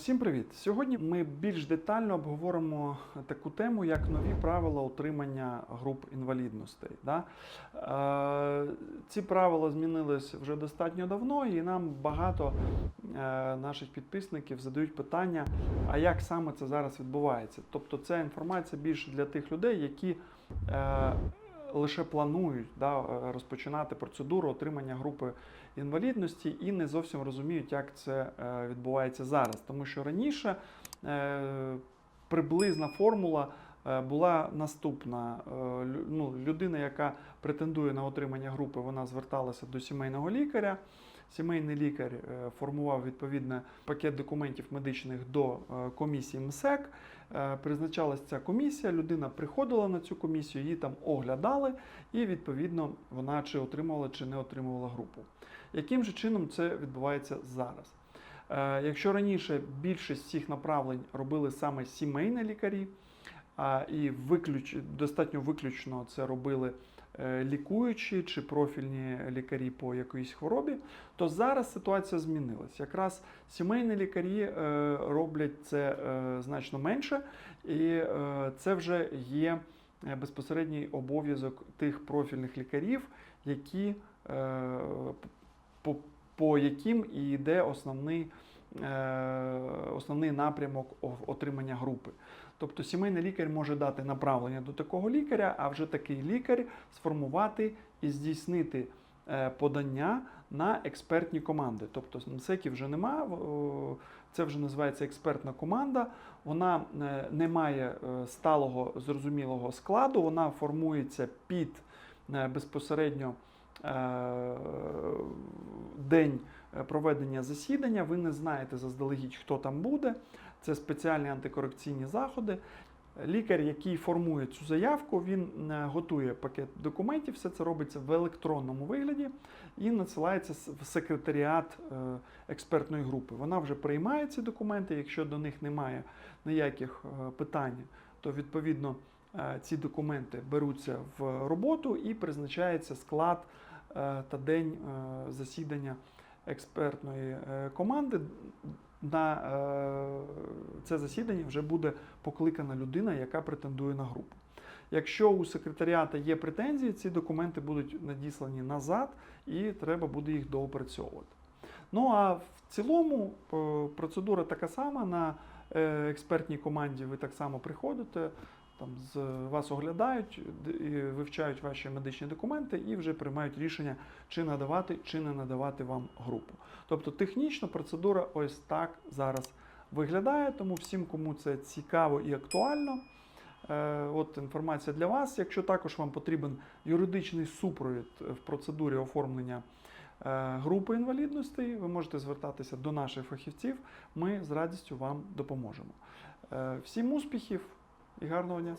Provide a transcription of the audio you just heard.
Всім привіт! Сьогодні ми більш детально обговоримо таку тему, як нові правила отримання груп інвалідностей. Да? Е, ці правила змінились вже достатньо давно, і нам багато е, наших підписників задають питання, а як саме це зараз відбувається? Тобто, ця інформація більше для тих людей, які е, лише планують да, е, розпочинати процедуру отримання групи інвалідності і не зовсім розуміють, як це е, відбувається зараз. Тому що раніше е, приблизна формула була наступна. Ну, людина, яка претендує на отримання групи, вона зверталася до сімейного лікаря. Сімейний лікар формував відповідно пакет документів медичних до комісії МСЕК. Е, Призначалася ця комісія, людина приходила на цю комісію, її там оглядали, і відповідно вона чи отримувала, чи не отримувала групу. Яким же чином це відбувається зараз? Е, Якщо раніше більшість цих направлень робили саме сімейні лікарі, і виключ, достатньо виключно це робили лікуючі чи профільні лікарі по якоїсь хворобі, то зараз ситуація змінилась. Якраз сімейні лікарі е, роблять це е, значно менше, і е, це вже є е, безпосередній обов'язок тих профільних лікарів, які е, по, по яким і йде основний, е, основний напрямок отримання групи. Тобто сімейний лікар може дати направлення до такого лікаря, а вже такий лікар сформувати і здійснити е, подання на експертні команди. Тобто МСЕКів вже нема, це вже називається експертна команда. Вона е, не має е, сталого зрозумілого складу, вона формується під е, безпосередньо е, день е, проведення засідання. Ви не знаєте заздалегідь, хто там буде. Це спеціальні антикорекційні заходи. Лікар, який формує цю заявку, він е, готує пакет документів, все це робиться в електронному вигляді і надсилається в секретаріат е, експертної групи. Вона вже приймає ці документи. Якщо до них немає ніяких питань, то відповідно ці документи беруться в роботу і призначається склад е, та день е, засідання експертної е, команди. На е, це засідання вже буде покликана людина, яка претендує на групу. Якщо у секретаріата є претензії, ці документи будуть надіслані назад і треба буде їх доопрацьовувати. Ну а в цілому е, процедура така сама. На е, експертній команді ви так само приходите, там з вас оглядають, вивчають ваші медичні документи і вже приймають рішення, чи надавати, чи не надавати вам групу. Тобто технічно процедура ось так зараз виглядає, тому всім, кому це цікаво і актуально. е, От інформація для вас. Якщо також вам потрібен юридичний супровід в процедурі оформлення е, групи інвалідностей, ви можете звертатися до наших фахівців. Ми з радістю вам допоможемо. Е, Всім успіхів і гарного дня!